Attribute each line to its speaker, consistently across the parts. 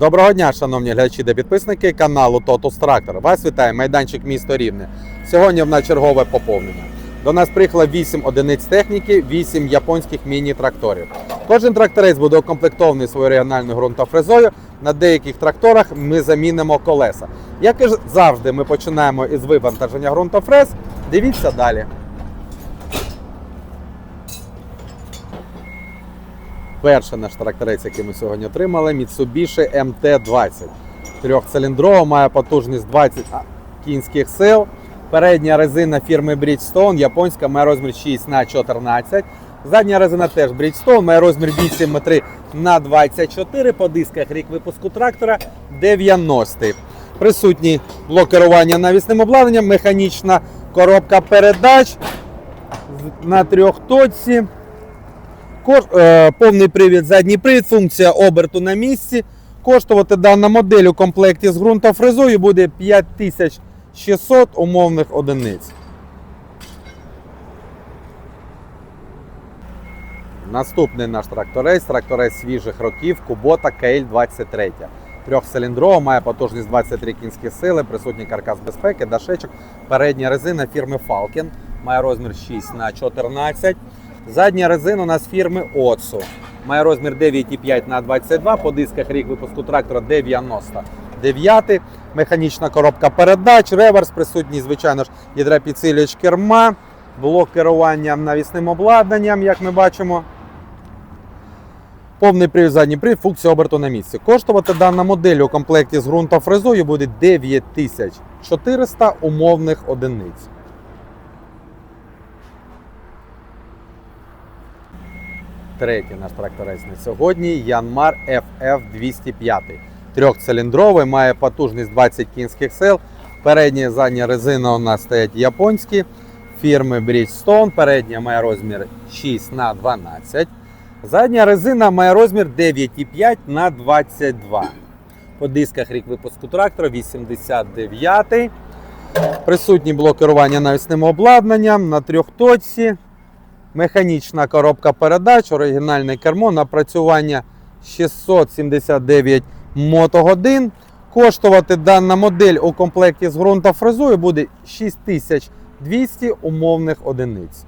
Speaker 1: Доброго дня, шановні глядачі та підписники каналу Tractor. Вас вітає майданчик місто Рівне. Сьогодні в нас чергове поповнення. До нас приїхало 8 одиниць техніки, 8 японських міні-тракторів. Кожен тракторець буде укомплектований своєю регіональною ґрунтофрезою. На деяких тракторах ми замінимо колеса. Як і завжди, ми починаємо із вивантаження ґрунтофрез. Дивіться далі. Перший наш тракторець, який ми сьогодні отримали, Mitsubishi MT-20. Трьохциліндрова, має потужність 20 кінських сил. Передня резина фірми Bridgestone, японська, має розмір 6 на 14. Задня резина теж Bridgestone, має розмір 8,3 на 24. По дисках рік випуску трактора 90. Присутній блок керування навісним обладнанням, механічна коробка передач на трьохточці. Кош- е, повний привід, задній привід, функція оберту на місці. Коштувати дана модель у комплекті з ґрунтофрезою буде 5600 умовних одиниць. Наступний наш тракторець, тракторець свіжих років Kubota KL23. Трьохциліндрова, має потужність 23 кінські сили, присутній каркас безпеки, дашечок. Передня резина фірми Falcon, має розмір 6 на 14. Задня резина у нас фірми Otsu. Має розмір 9,5 на 22. По дисках рік випуску трактора 99. Механічна коробка передач, реверс, присутній, звичайно ж, гідропідсилювач керма, блок керування навісним обладнанням, як ми бачимо. Повний привід, задній привід, функція оберту на місці. Коштувати дана модель у комплекті з ґрунтофрезою буде 9400 умовних одиниць. Третій наш тракторець сьогодні Янмар FF 205. Трьохциліндровий, має потужність 20 кінських сил. Передня і задня резина у нас стоять японські фірми Bridgestone. Передня має розмір 6 на 12. Задня резина має розмір 9,5 на 22. По дисках рік випуску трактора 89. Присутній блок керування навісним обладнанням на трьохточці. Механічна коробка передач, оригінальне кермо, напрацювання 679 мотогодин. Коштувати дана модель у комплекті з ґрунтофрезою буде 6200 умовних одиниць.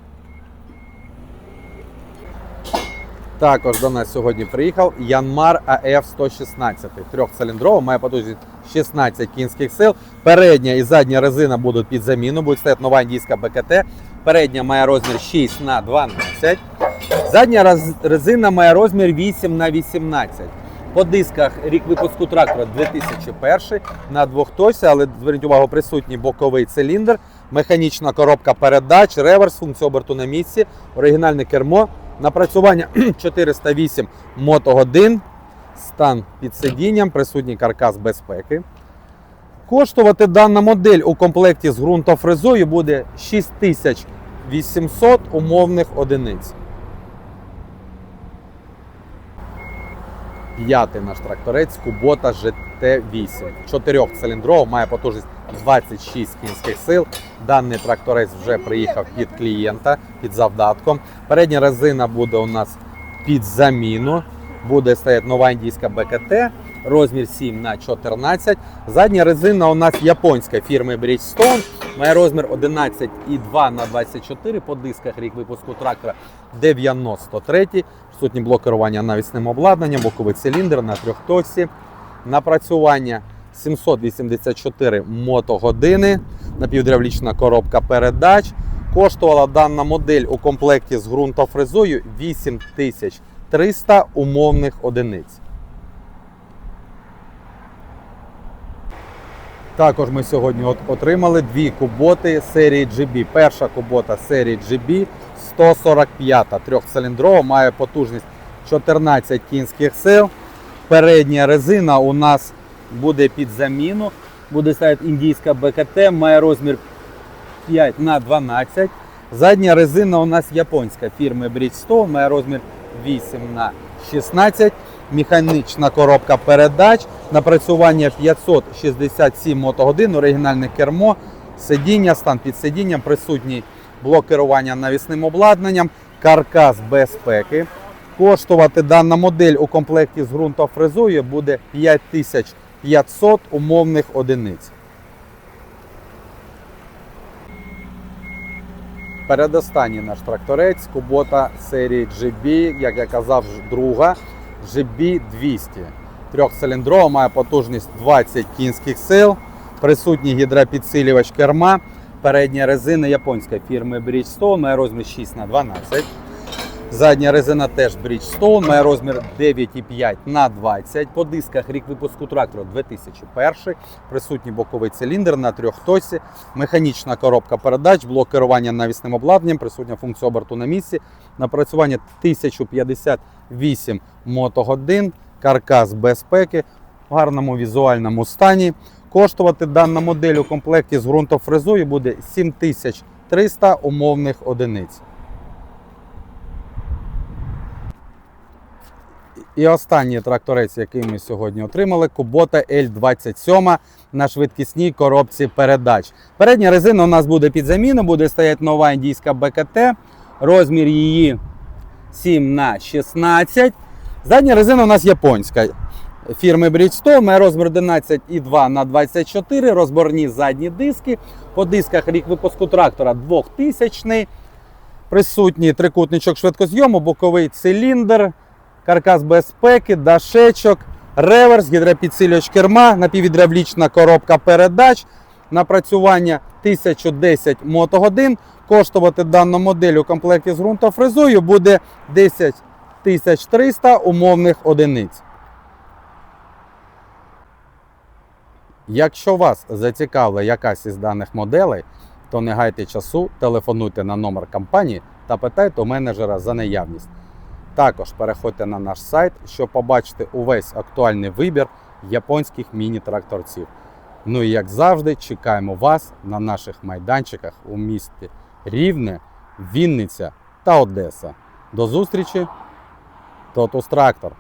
Speaker 1: Також до нас сьогодні приїхав Янмар АФ 116. Трьохциліндровий, має потужність 16 кінських сил. Передня і задня резина будуть під заміну, буде стояти нова індійська БКТ. Передня має розмір 6 на 12. Задня резина має розмір 8 на 18. По дисках рік випуску трактора 2001 на двох тосі, але зверніть увагу, присутній боковий циліндр, механічна коробка передач, реверс, функція оберту на місці, оригінальне кермо, напрацювання 408 мотогодин, стан під сидінням, присутній каркас безпеки. Коштувати дана модель у комплекті з ґрунтофрезою буде 6800 умовних одиниць. П'ятий наш тракторець Kubota GT8. Чотирьохциліндрова, має потужність 26 кінських сил. Даний тракторець вже приїхав під клієнта, під завдатком. Передня резина буде у нас під заміну. Буде стояти нова індійська БКТ, розмір 7 на 14. Задня резина у нас японська фірми Bridgestone. Має розмір 11,2 на 24 по дисках рік випуску трактора 93. Присутній блок керування навісним обладнанням, боковий циліндр на трьохтосі. Напрацювання 784 мотогодини, напівдравлічна коробка передач. Коштувала дана модель у комплекті з ґрунтофрезою 8300 умовних одиниць. Також ми сьогодні от отримали дві куботи серії GB. Перша кубота серії GB 145, трьохциліндрова, має потужність 14 кінських сил. Передня резина у нас буде під заміну. Буде стояти індійська БКТ, має розмір 5 на 12. Задня резина у нас японська фірми Bridgestone, має розмір 8 на 16. Механічна коробка передач, напрацювання 567 мотогодин, оригінальне кермо, сидіння, стан під сидінням, присутній блок керування навісним обладнанням, каркас безпеки. Коштувати дана модель у комплекті з ґрунтофрезою буде 5500 умовних одиниць. Передостанній наш тракторець Кубота серії GB, як я казав, друга GB 200. Трьохциліндрова, має потужність 20 кінських сил, присутній гідропідсилювач керма, передня резина японської фірми Bridgestone, має розмір 6 х 12 Задня резина теж Bridgestone, має розмір 9,5 на 20. По дисках рік випуску трактора 2001. Присутній боковий циліндр на трьохтосі, механічна коробка передач, блок керування навісним обладнанням, присутня функція оберту на місці, напрацювання 1058 мотогодин, каркас безпеки в гарному візуальному стані. Коштувати дана модель у комплекті з ґрунтофрезою буде 7300 умовних одиниць. І останній тракторець, який ми сьогодні отримали, Kubota L27 на швидкісній коробці передач. Передня резина у нас буде під заміну, буде стояти нова індійська БКТ. Розмір її 7 на 16. Задня резина у нас японська. Фірми Bridgestone, розмір 11,2 на 24, розборні задні диски. По дисках рік випуску трактора 2000. Присутній трикутничок швидкозйому, боковий циліндр, каркас безпеки, дашечок, реверс, гідропідсилювач керма, напівгідравлічна коробка передач, напрацювання 1010 мотогодин. Коштувати дану модель у комплекті з ґрунтофрезою буде 10 300 умовних одиниць. Якщо вас зацікавила якась із даних моделей, то не гайте часу, телефонуйте на номер компанії та питайте у менеджера за наявність. Також переходьте на наш сайт, щоб побачити увесь актуальний вибір японських міні-тракторців. Ну і як завжди, чекаємо вас на наших майданчиках у місті Рівне, Вінниця та Одеса. До зустрічі! Тотус Трактор!